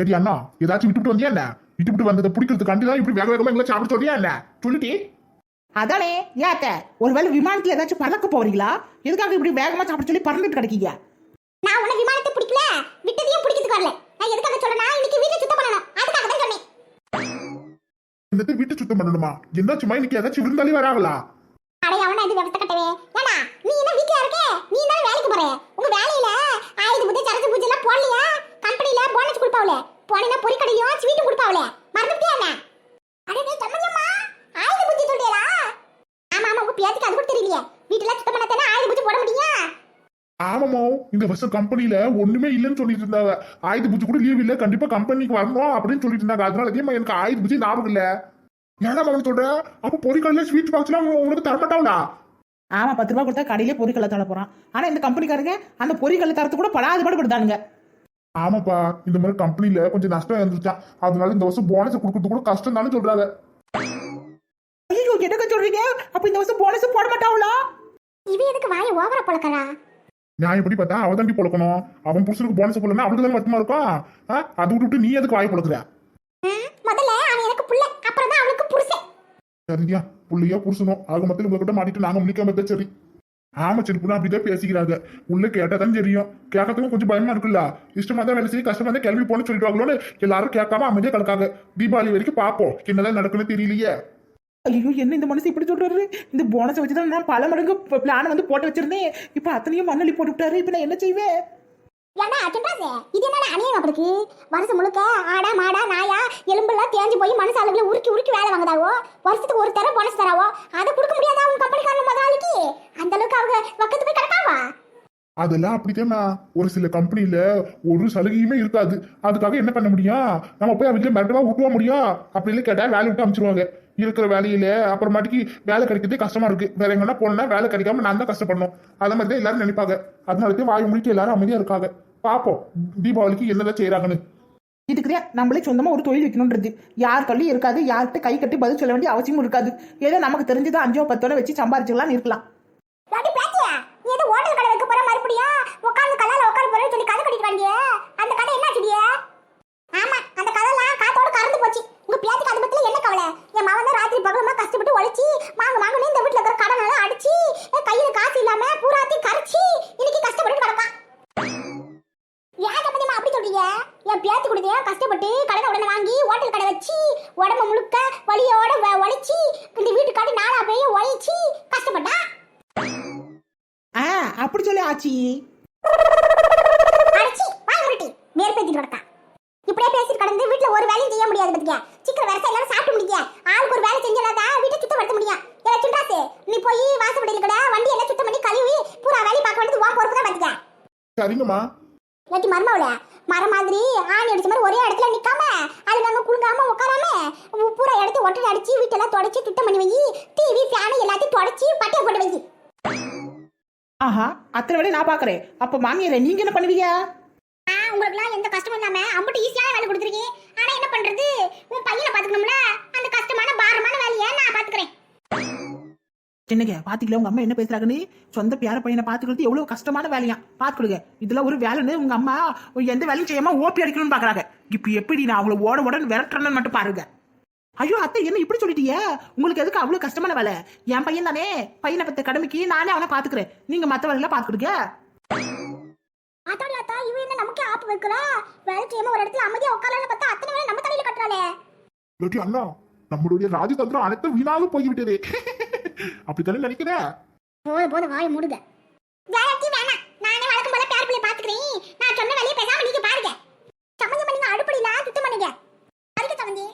சரி அண்ணா ஏதாச்சும் விட்டுவிட்டு வந்தியா என்ன? விட்டுவிட்டு வந்ததை பிடிக்கிறதுக்காண்டி தான் இப்படி வேக வேகமா எங்களை சாப்பிட சொல்றியா என்ன? சொல்லிட்டி அதானே ஏன் அத்தை? ஒருவேளை விமானத்துல ஏதாச்சும் பறக்க போறீங்களா? எதுக்காக இப்படி வேகமா சாப்பிட சொல்லி பறந்துட்டு கிடைக்கீங்க? நான் உன்னை விமானத்தை பிடிக்கல விட்டதையும் பிடிக்கிறதுக்கு வரல. நான் எதுக்காக சொல்றேன்னா இன்னைக்கு வீட்டை சுத்தம் பண்ணணும். அதுக்காக தான் சொன்னேன். இந்த வீட்டு சுத்தம் பண்ணணுமா? என்னாச்சுமா இன்னைக்கு ஏதாச்சும் விருந்தாளி வராங்களா? அடே அவன இது விவசாய கட்டவே. ஏடா நீ என்ன வீட்ல இருக்கே? நீ தான் வேலைக்கு போற. உங்க வேலையில ஆயுத பூஜை சரக்கு பூஜை எல்லாம் போடலையா? கம்பெனில போனஸ் கொடுப்பாவல. போனீனா பொரி கடையும் ஸ்வீட்டும் கொடுப்பாவல. மறந்துட்டியா என்ன? அடே டேய் சம்மந்தம்மா ஆயுத பூஜை சொல்றியலா ஆமா ஆமா உங்க பேத்துக்கு அது கூட தெரியலையே. வீட்டுல சுத்தம் பண்ணத்தானே ஆயுத பூஜை போட முடியும்? ஆமாமோ இந்த வருஷம் கம்பெனில ஒண்ணுமே இல்லைன்னு சொல்லிட்டு இருந்தாங்க. ஆயுத பூஜை கூட லீவ் இல்ல. கண்டிப்பா கம்பெனிக்கு வரணும் அப்படின்னு சொல்லிட்டு இருந்தாங்க. அதனால அதே எனக்கு ஆயுத பூஜை ஞாபகம் இல்லை? ஏன்னா மகன் சொல்ற? அப்ப பொறிக்கடல ஸ்வீட் பாக்ஸ் எல்லாம் உனக்கு தரமாட்டாங்களா? ஆமா பத்து ரூபா கொடுத்தா கடையிலே பொரிக்கல்ல தர போறான். ஆனா இந்த கம்பெனிக்காரங்க அந்த பொரிக்கல்ல தரத்து கூட படாது பாடுபடுதானுங்க. ஆமாப்பா இந்த மாதிரி கம்பெனில கொஞ்சம் நஷ்டம் இருந்துச்சான் அதனால இந்த வருஷம் போனஸ் கொடுக்கறது கூட கஷ்டம் தானே சொல்றாங்க. ஐயோ என்னங்க சொல்றீங்க? அப்ப இந்த வருஷம் போனஸ் போட மாட்டாங்களா? இவ எதுக்கு வாயை ஓவரா பழக்கறா? நியாயப்படி பார்த்தா அவ தாண்டி பொழக்கணும். அவன் புருஷனுக்கு போனஸ் போடலன்னா அவளுக்கு தான் வருத்தமா இருக்கும்? அதை விட்டுட்டு நீ எதுக்கு வாய் பொழக்குற? முதல்ல அவன் எனக்கு புள்ள அப்புறம் தான் அவளுக்கு புருஷன். சரியா புள்ளையா புருஷனோ? ஆக மொத்தம் உங்ககிட்ட மாட்டிட்டு நாங்க முடிக்காம இருந்தா சரி. ஆமா சரி அப்படிதான் பேசிக்கிறாங்க. உள்ள கேட்டா தான் தெரியும். கேட்கறதுக்கும் கொஞ்சம் பயமா இருக்குல்ல? இஷ்டமா தான் வேலை செய்ய கஷ்டமா தான் கிளம்பி போன்னு சொல்லிடுவாங்களோன்னு எல்லாரும் கேட்காம அமைதியா கிடக்காங்க. தீபாவளி வரைக்கும் பாப்போம் என்னதான் நடக்குன்னு தெரியலையே. ஐயோ என்ன இந்த மனுஷன் இப்படி சொல்றாரு? இந்த போனஸை வச்சு தான் நான் பல மடங்கு பிளான் வந்து போட்டு வச்சிருந்தேன். இப்ப அத்தனையும் மண்ணலி போட்டு விட்டாரு. இப்ப நான் என்ன செய்வேன்? ஏன்டா சின்ராசே இது என்ன அநியாயம் அப்படிக்கு வருஷம் முழுக்க ஆடா மாடா நாயா எலும்பெல்லாம் தேஞ்சு போய் மனசு அளவுல உருக்கி உருக்கி வேலை வாங்குதாவோ? வருஷத்துக்கு ஒரு தரம் போனஸ் தராவோ? அதை கொடுக்க முடியாதா உங்க கம்பெனிக்காரங்க முதலாளிக்கு? அந்த அளவுக்கு அவங்க பக்கத்து போய் கிடக்காவா? அதெல்லாம் அப்படித்தானா ஒரு சில கம்பெனியில ஒரு சலுகையுமே இருக்காது. அதுக்காக என்ன பண்ண முடியும் நம்ம போய் அவங்க மிரட்டவா விட்டுவா முடியும் அப்படின்னு கேட்டா வேலை விட்டு அமைச்சிருவாங்க. இருக்கிற வேலையில அப்புறமாட்டிக்கு வேலை கிடைக்கிறதே கஷ்டமா இருக்கு. வேற எங்கன்னா போனா வேலை கிடைக்காம நான் தான் கஷ்டப்படணும். அதே மாதிரி தான் எல்லாரும் நினைப்பாங்க. அதனால தான் வாய் முடிக்க எல்லாரும் அமைதியா இருக்காங்க. பாப்போம். தீபாவளிக்கு என்னதான் செய்யறாங்கன்னு இதுக்குதான் நம்மளே சொந்தமா ஒரு தொழில் வைக்கணும்ன்றது யார் கல்லி இருக்காது யார்கிட்ட கை கட்டி பதில் சொல்ல வேண்டிய அவசியமும் இருக்காது. ஏதோ நமக்கு தெரிஞ்சது அஞ்சோ பத்தோட வச்சு சம்பாரிச்சுக்கலாம்னு இருக்கலாம். ஏதோ ஹோட்டல் கடை வைக்க போற மறுபடியும்? உட்கார்ந்து கல்லால உட்கார போறேன்னு சொல்லி கதை கட்டிட்டு வண்டியே அந்த கடை என்ன ஆச்சுடியே ஆமா அந்த கதைலாம் காத்தோட கறந்து போச்சு உங்க பேத்துக்கு அதை பத்தில என்ன கவலை என் மகன் தான் ராத்திரி பகலமா கஷ்டப்பட்டு உழைச்சி மாங்க மாங்கன்னு இந்த வீட்டுல இருக்கிற கடனால அடிச்சு என் கையில காசு இல்லாம பூராத்தையும் கரைச்சி இன்னைக்கு கஷ்டப்பட்டு கிடப்பான் ஏன் சம்பந்தமா அப்படி சொல்றீங்க என் பேத்து கொடுத்தே கஷ்டப்பட்டு கடனை உடனே வாங்கி ஹோட்டல் கடை வச்சு உடம்பு முழுக்க வலியோட வ- உழைச்சி இந்த வீட்டுக்காட்டி நாலா போய் உழைச்சி கஷ்டப்பட்டா? ஆ அப்படி சொல்லி ஆச்சி. அடிச்சி வாய் முருட்டி மேற்பேத்திட்டு கிடக்கா. இப்படியே பேசிட்டு கடந்து வீட்ல ஒரு வேலையும் செய்ய முடியாது பத்தியா? சீக்கிரம் வேற எல்லாரும் சாப்பிட்டு முடிக்க. ஆளுக்கு ஒரு வேலை செஞ்சாதான் வீட்டை சுத்தம் படுத்த முடியும் ஏ சின்ராசு நீ போய் வாசப்படியில் கூட வண்டி எல்லாம் சுத்தம் பண்ணி கழுவி பூரா வேலையை பார்க்க வேண்டியது உன் பொறுப்பு தான் பாத்துக்க சரிங்கம்மா. ஏட்டி மர்மவுல மரம் மாதிரி ஆணி அடிச்ச மாதிரி ஒரே இடத்துல நிக்காம அழுகாம குழுங்காம உட்காராம பூரா இடத்த ஒட்டடை அடிச்சு வீட்டெல்லாம் தொடச்சி சுத்தம் பண்ணி வை டிவி ஃபேன் எல்லாத்தையும் தொடச்சி பட்டியை போட்டு வை ஆஹா அத்தனை வேலையை நான் பாக்குறேன். அப்ப மாமியாரே நீங்க என்ன பண்ணுவீங்க? உங்களுக்குலாம் எந்த கஷ்டமும் இல்லாம அம்புட்டு ஈஸியான வேலை கொடுத்துருக்கீங்க. ஆனா என்ன பண்றது? உன் பையனை பாத்துக்கணும்ல அந்த கஷ்டமான பாரமான பாத்துக்கிறேன் என்னங்க பாத்தீங்களா? உங்க அம்மா என்ன பேசுறாங்கன்னு? சொந்த பேர பையனை பாத்துக்கிறது எவ்வளவு கஷ்டமான வேலையா? பாத்துக்கிடுங்க இதெல்லாம் ஒரு வேலைன்னு உங்க அம்மா எந்த வேலையும் செய்யாம ஓப்பி அடிக்கணும்னு பாக்குறாங்க. இப்ப எப்படி நான் அவங்கள ஓட ஓட விரட்டுறேன்னு மட்டும் பாருங்க. ஐயோ அத்தை என்ன இப்படி சொல்லிட்டீங்க? உங்களுக்கு எதுக்கு அவ்வளவு கஷ்டமான வேலை? என் பையன் தானே. பையனை பத்த கடமைக்கு நானே அவனை பாத்துக்கிறேன். நீங்க மத்த வேலையில பாத்துக்கிடுங்க அத்தாடி அத்தா இவ என்ன நமக்கே ஆப்பு வைக்கிறா வேலை செய்யாம ஒரு இடத்துல அமைதியா உட்காரலாம்னு பார்த்தா அத்தனை வேலை நம்ம தலையில கட்டுறாளே அண்ணா நம்மளுடைய ராஜதந்திரம் அனைத்தும் வீணாக போய்விட்டதே. அப்படித்தானே நினைக்கிறேன் போத போத வாய மூடுங்க வேலைக்கு வேணாம் நானே வழக்கம் போல பேர் பிள்ளை பாத்துக்கிறேன். நான் சொன்ன வேலையை பேசாம நீங்க பாருங்க. சம்மந்தம் பண்ணுங்க அடுப்படியில சுத்தம் பண்ணுங்க. அதுக்கு சம்மந்தி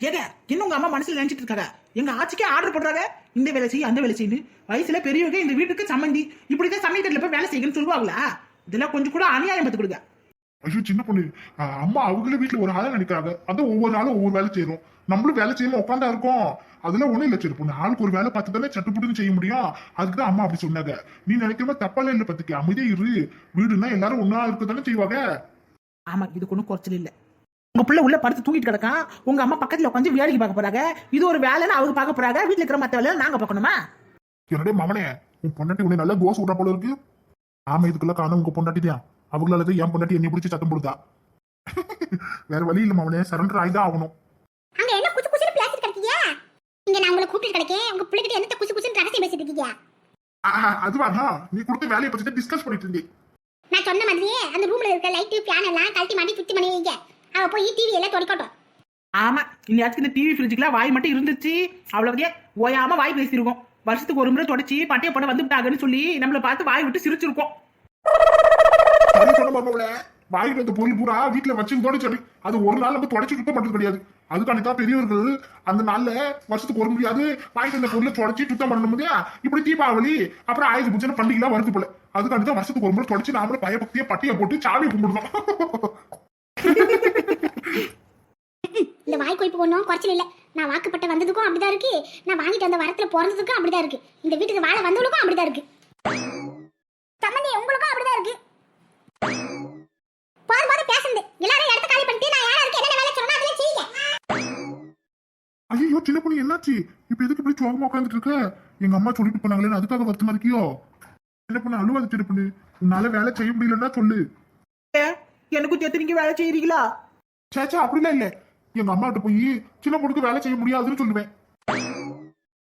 ஏங்க என்ன உங்க அம்மா மனசுல நினைச்சிட்டு இருக்காங்க எங்க ஆட்சிக்கே ஆர்டர் போடுறாங்க. இந்த வேலை செய்ய அந்த வேலை செய்யு வயசுல பெரியவங்க இந்த வீட்டுக்கு சம்மந்தி. இப்படிதான் சமயத்துல போய் வேலை செய்யணும்னு சொல்லுவாங்களா? இதெல்லாம் கொஞ்சம் கூட அநியாயம் பார்த்து கொடுங்க. ஐயோ சின்ன பொண்ணு. அம்மா அவங்களே வீட்டுல ஒரு ஆளா நினைக்கிறாங்க. அதான் ஒவ்வொரு நாளும் ஒவ்வொரு வேலை செய்யறோம். நம்மளும் வேலை செய்யாம உட்காந்தா இருக்கோம். அதெல்லாம் ஒண்ணும் இல்ல சரி பொண்ணு. ஆளுக்கு ஒரு வேலை பார்த்து தானே சட்டுப்புட்டுன்னு செய்ய முடியும். அதுக்கு தான் அம்மா அப்படி சொன்னாங்க. நீ நினைக்கிற மாதிரி தப்பால இல்ல பத்துக்கு. அமைதியா இரு. வீடுனா எல்லாரும் ஒன்னா இருக்க தானே செய்வாங்க. ஆமா இதுக்கு ஒன்றும் குறைச்சல் இல்ல. உங்க பிள்ளை உள்ள படுத்து தூங்கிட்டு கிடக்கான். உங்க அம்மா பக்கத்துல உட்காந்து வேடிக்கை பார்க்க போறாங்க. இது ஒரு வேலைன்னு அவங்க பார்க்க போறாங்க. வீட்டுல இருக்கிற மத்த வேலையில நாங்க பார்க்கணுமா? என்னுடைய மவனே உன் பொண்டாட்டி உன்னை நல்லா தோசை விட்டா போல இருக்கு. ஆமா இதுக்குள்ள காணும் உங்க பொண்டாட்டி தான் அவங்களால தான் என் பொண்டாட்டி என்னை பிடிச்சி சத்தம் போடுதா? வேற வழி இல்ல அவனே சரண்டர் ஆயிதான் ஆகணும். அங்க என்ன குசு குசுன்னு பேசிட்டு இருக்கீங்க இங்க நான் உங்களை கூப்பிட்டு கிடைக்கேன். உங்க பிள்ளைகிட்ட என்னத்த குசு குசுன்னு ரகசியம் பேசிட்டு இருக்கீங்க? ஆஹா, அதுவாடா நீ கொடுத்த வேலையை பத்தி டிஸ்கஸ் பண்ணிட்டு இருந்தேன். நான் சொன்ன மாதிரியே அந்த ரூம்ல இருக்க லைட்டு ஃபேன் எல்லாம் கழட்டி மாட்டி சுத்தி பண்ணி வைங்க. அவ போய் டிவி எல்லாம் தொடக்கட்டும் ஆமா இன்னைக்கு இந்த டிவி ஃப்ரிட்ஜுக்குலாம் வாய் மட்டும் இருந்துச்சு அவ்வளவுதே ஓயாம வாய் பேசியிருக்கோம். வருஷத்துக்கு ஒரு முறை தொடச்சி பட்டைய போட வந்துட்டாங்கன்னு சொல்லி நம்மளை பார்த்து வாய் விட்டு சிரிச்சிருக்கோம். சரி சொன்ன மாமாவில வாங்கிட்டு வந்த பொருள் பூரா வீட்டுல வச்சிருந்தோட சொல்லி அது ஒரு நாள் நம்ம தொடச்சு சுத்தம் பண்றது கிடையாது. அதுக்காண்டி தான் பெரியவர்கள் அந்த நாள்ல வருஷத்துக்கு ஒரு முடியாது வாங்கிட்டு வந்த பொருளை தொடச்சி சுத்தம் பண்ணணும் இல்லையா? இப்படி தீபாவளி அப்புறம் ஆயுத பூஜை பண்டிகைலாம் வருது போல. அதுக்காண்டி தான் வருஷத்துக்கு ஒரு முறை தொடச்சு நாமளும் பயபக்திய பட்டியை போட்டு சாமி கும்பிடுவோம் இந்த வாய் கொய்ப்பு ஒன்றும் குறைச்சல் இல்லை. நான் வாக்குப்பட்ட வந்ததுக்கும் அப்படிதான் இருக்கு. நான் வாங்கிட்டு வந்த வரத்துல பிறந்ததுக்கும் அப்படிதான் இருக்கு. இந்த வீட்டுக்கு வாழ வந்தவனுக்கும் அப்படிதான் இருக்கு சம்மந்தி உங்களுக்கும் அப்படிதான் இருக்கு போதும் போதும் பேசுறது எல்லாரும் இடத்த காலி பண்ணிட்டு நான் யாராருக்கு என்னென்ன வேலை சொல்லணும் அதெல்லாம் செய்யுங்க ஐயோ சின்ன பொண்ணு என்னாச்சு? இப்ப எதுக்கு இப்படி சோகமா உட்காந்துட்டு இருக்க? எங்க அம்மா சொல்லிட்டு போனாங்களே அதுக்காக வருத்தமா இருக்கியோ? சின்ன பொண்ணு அழுவாத சின்ன பொண்ணு. உன்னால வேலை செய்ய முடியலன்னா சொல்லு. எனக்கும் சேர்த்து நீங்க வேலை செய்யறீங்களா? சேச்சா அப்படிலாம் இல்ல. எங்க அம்மா கிட்ட போய் சின்ன பொண்ணுக்கு வேலை செய்ய முடியாதுன்னு சொல்லுவேன்.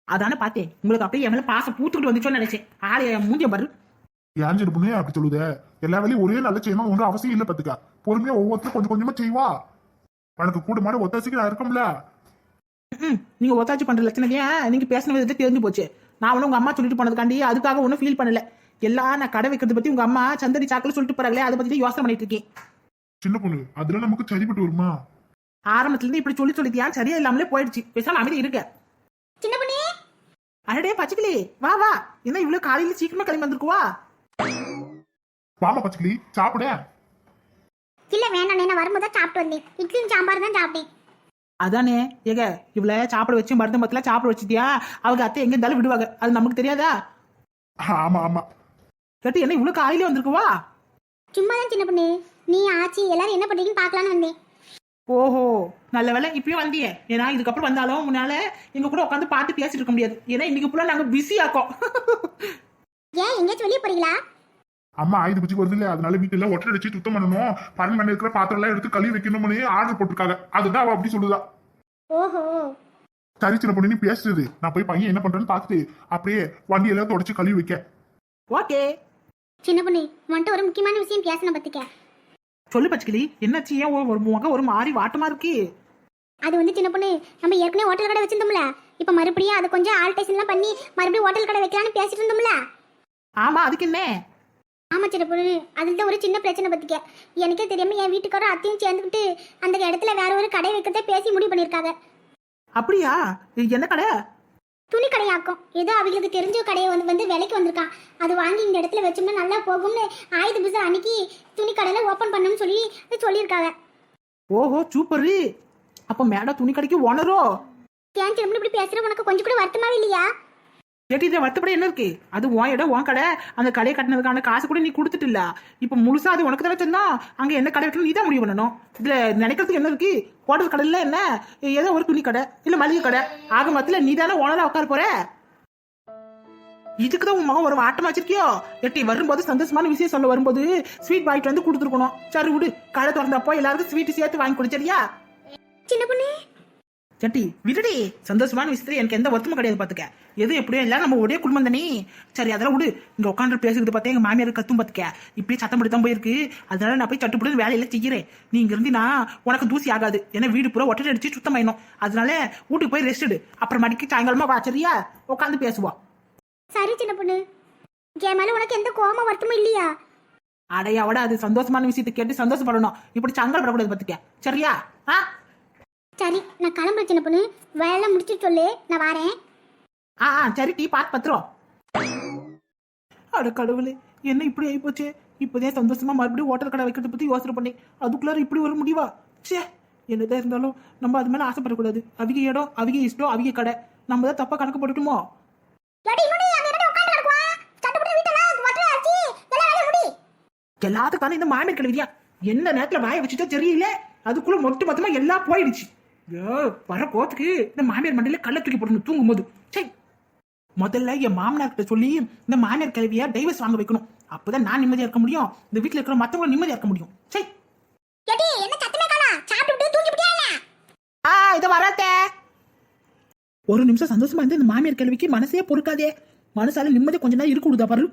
அதானே பார்த்தேன். உங்களுக்கு அப்படியே மேல பாசம் பூத்துக்கிட்டு வந்துச்சோன்னு நினைச்சேன். ஆளைய மூஞ்சிய பாரு. ஏன் சின்ன பொண்ணு அப்படி சொல்லுத? எல்லா வேலையும் ஒரே நல்ல செய்யணும் ஒன்றும் அவசியம் இல்ல பாத்துக்க. பொறுமையா ஒவ்வொருத்தரும் கொஞ்சம் கொஞ்சமா செய்வா. உனக்கு கூட மாட ஒத்தாசிக்கு நான் இருக்கோம்ல ம், நீங்க ஒத்தாச்சி பண்ற லட்சணத்தையே நீங்க பேசின விதத்தை தெரிஞ்சு போச்சு? நான் ஒன்றும் உங்க அம்மா சொல்லிட்டு போனதுக்காண்டி அதுக்காக ஒன்றும் ஃபீல் பண்ணல. எல்லாம் நான் கடை வைக்கிறது பத்தி உங்க அம்மா சந்தடி சாக்கில் சொல்லிட்டு போறாங்களே அதை பத்தி தான் யோசனை பண்ணிட்டு இருக்கேன். சின்ன பொண்ணு அதெல்லாம் நமக்கு சரிப்பட்டு வருமா? ஆரம்பத்துல இருந்து இப்படி சொல்லி சொல்லிட்டியா சரியா இல்லாமலே போயிடுச்சு. பேசாம அமைதி இருக்க. சின்ன பொண்ணு! அடடே பச்சைக்கிளி வா வா. என்ன இவ்வளவு காலையில சீக்கிரமா கிளம்பி வந்திருக்குவா? வாமா பச்சைக்கிளி சாப்பிட. இல்ல வேண்டாம் நான் வரும்போது சாப்பிட்டு வந்தேன். இட்லியும் சாம்பார் தான் சாப்பிட்டேன். அதானே? ஏக இவ்வளோ சாப்பிட வச்சு மருந்து மத்தில சாப்பிட வச்சுட்டியா? அவங்க அத்தை எங்க இருந்தாலும் விடுவாங்க. அது நமக்கு தெரியாதா? ஆமா ஆமா. கேட்டு என்ன இவ்வளவு காலையில வந்திருக்குவா? சும்மா தான் சின்ன பொண்ணு. நீ ஆச்சி எல்லாரும் என்ன பண்றீங்கன்னு பார்க்கலான்னு வந்தேன். ஓஹோ நல்ல வேலை இப்பயும் வந்தியே. ஏன்னா இதுக்கப்புறம் வந்தாலும் முன்னால எங்க கூட உட்காந்து பார்த்து பேசிட்டு இருக்க முடியாது. ஏன்னா இன்னைக்கு ஃபுல்லா நாங்க பிஸி ஆக்கோம். ஏன் எங்கேயாச்சும் வெளியே போறீங்களா? அம்மா ஆயுத பூஜைக்கு வருது இல்ல அதனால வீட்டுல ஒட்டரை அடிச்சு சுத்தம் பண்ணணும். பன்னெண்டு மணி இருக்கிற பாத்திரம் எல்லாம் எடுத்து கழுவி வைக்கணும்னு ஆர்டர் போட்டிருக்காங்க. அதுதான் அவ அப்படி சொல்லுதா. ஓஹோ. சரி சின்ன பொண்ணு நீ பேசுறது. நான் போய் பையன் என்ன பண்றேன்னு பார்த்துட்டு அப்படியே வண்டி எல்லாம் தொடச்சு கழுவி வைக்க. ஓகே. சின்ன பொண்ணு உன்கிட்ட ஒரு முக்கியமான விஷயம் பேசணும் பத்துக்க. சொல்லு பச்சைக்கிளி. என்னாச்சு? ஏன் ஒரு முகம் ஒரு மாறி வாட்டமா இருக்கு? அது வந்து சின்ன பொண்ணு நம்ம ஏற்கனவே ஹோட்டல் கடை வச்சிருந்தோம்ல. இப்போ மறுபடியும் அதை கொஞ்சம் ஆல்டேஷன்லாம் பண்ணி மறுபடியும் ஹோட்டல் கடை வைக்கலாம்னு பேசிட்டு இருந்தோம்ல. ஆமா அதுக்கு என்ன? ஆமா சின்ன பொண்ணு அதுல தான் ஒரு சின்ன பிரச்சனை பத்திக்க. எனக்கே தெரியாம என் வீட்டுக்காரர் அத்தையும் சேர்ந்துக்கிட்டு அந்த இடத்துல வேற ஒரு கடை வைக்கிறத பேசி முடிவு பண்ணியிருக்காங்க. அப்படியா? இது என்ன கடை? துணி கடையாக்கும். ஏதோ அவங்களுக்கு தெரிஞ்ச கடையை வந்து வந்து விலைக்கு வந்திருக்கான் அது வாங்கி இந்த இடத்துல வச்சோம்னா நல்லா போகும்னு ஆயுத பூஜை அன்னைக்கு துணி கடையில ஓப்பன் பண்ணணும்னு சொல்லி சொல்லியிருக்காங்க. ஓஹோ சூப்பரு அப்ப மேடம் துணி கடைக்கு ஓனரோ ஏன் பொண்ணு இப்படி பேசுற? உனக்கு கொஞ்சம் கூட வருத்தமாவே இல்லையா? கேட்டு இதில் வருத்தப்பட என்ன இருக்கு? அது உன் இடம் உன் கடை. அந்த கடையை கட்டினதுக்கான காசு கூட நீ கொடுத்துட்டு இல்ல இப்போ முழுசா அது உனக்கு தானே சொன்னா? அங்கே என்ன கடை வைக்கணும் நீ தான் முடிவு பண்ணணும். இதுல நினைக்கிறதுக்கு என்ன இருக்கு? ஹோட்டல் கடையில் என்ன? ஏதோ ஒரு துணி கடை இல்லை மளிகை கடை. ஆக மொத்தத்துல நீ தானே ஓனராக உட்கார போற? இதுக்கு தான் உன் மகன் ஒரு ஆட்டம் வச்சிருக்கியோ? எட்டி வரும்போது சந்தோஷமான விஷயம் சொல்ல வரும்போது ஸ்வீட் வாங்கிட்டு வந்து கொடுத்துருக்கணும். சரி விடு கடை திறந்தப்போ எல்லாருக்கும் ஸ்வீட் சேர்த்து வாங்கி கொடுச்சரியா சின்ன பொண்ணு சட்டி விடுடி. சந்தோஷமான விஷயத்துல எனக்கு எந்த வருத்தமும் கிடையாது பாத்துக்க. எது எப்படியோ இல்ல நம்ம ஒரே குடும்பம் தானே? சரி அதெல்லாம் விடு. இங்க உட்காந்து பேசுறது பார்த்தா எங்க மாமியார் கத்தும் பாத்துக்க. இப்படியே சத்தம் தான் போயிருக்கு. அதனால நான் போய் சட்டுப்படி வேலையில செய்கிறேன் நீ இங்க இருந்தினா உனக்கு தூசி ஆகாது. ஏன்னா வீடு பூரா ஒட்டை அடிச்சு சுத்தம் ஆயிடும் அதனால வீட்டுக்கு போய் ரெஸ்ட் எடு. அப்புறம் மடிக்கு சாயங்காலமா வா சரியா? உட்காந்து பேசுவோம். சரி சின்ன பொண்ணு. என் மேல உனக்கு எந்த கோபம் வருத்தமும் இல்லையா? அடையாவோட அது சந்தோஷமான விஷயத்தை கேட்டு சந்தோஷப்படணும். இப்படி சங்கடப்படக்கூடாது பாத்துக்க. சரியா? ஆ? சரி நான் கிளம்புறேன் சின்ன பொண்ணு. வேலை முடிச்சுட்டு சொல்லு நான் வரேன். ஆ ஆ சரி டீ பார்த்து பத்திரம் அட கடவுளே என்ன இப்படி ஆயிப்போச்சு? இப்போதே சந்தோஷமா மறுபடியும் ஹோட்டல் கடை வைக்கிறத பத்தி யோசனை பண்ணேன். அதுக்குள்ளார இப்படி ஒரு முடிவா? ச்சே என்னதான் இருந்தாலும் நம்ம அது மேல ஆசைப்படக்கூடாது. அவிக இடம் அவிக இஷ்டம் அவிக கடை. நம்ம தான் தப்பா கணக்கு போட்டுட்டுமோ. எல்லாத்துக்கான இந்த மாமியார் கிழவியா எந்த நேரத்துல வாய வச்சுட்டோ தெரியல? அதுக்குள்ள மொத்த மொத்தமா எல்லாம் போயிடுச்சு. ஐயோ வர கோத்துக்கு இந்த மாமியார் மண்டையில கள்ள தூக்கி போடணும் தூங்கும் போது சரி முதல்ல என் மாமனார் கிட்ட சொல்லி இந்த மாமியார் கிழவியா டைவர்ஸ் வாங்க வைக்கணும். அப்பதான் நான் நிம்மதியா இருக்க முடியும். இந்த வீட்டுல இருக்கிற மத்தவங்க நிம்மதியா இருக்க முடியும். சரி ஆ இத வராத்தே. ஒரு நிமிஷம் சந்தோஷமா இருந்து இந்த மாமியார் கேள்விக்கு மனசே பொறுக்காதே. மனசால நிம்மதியா கொஞ்ச நேரம் இருக்க விடுதா பாரு.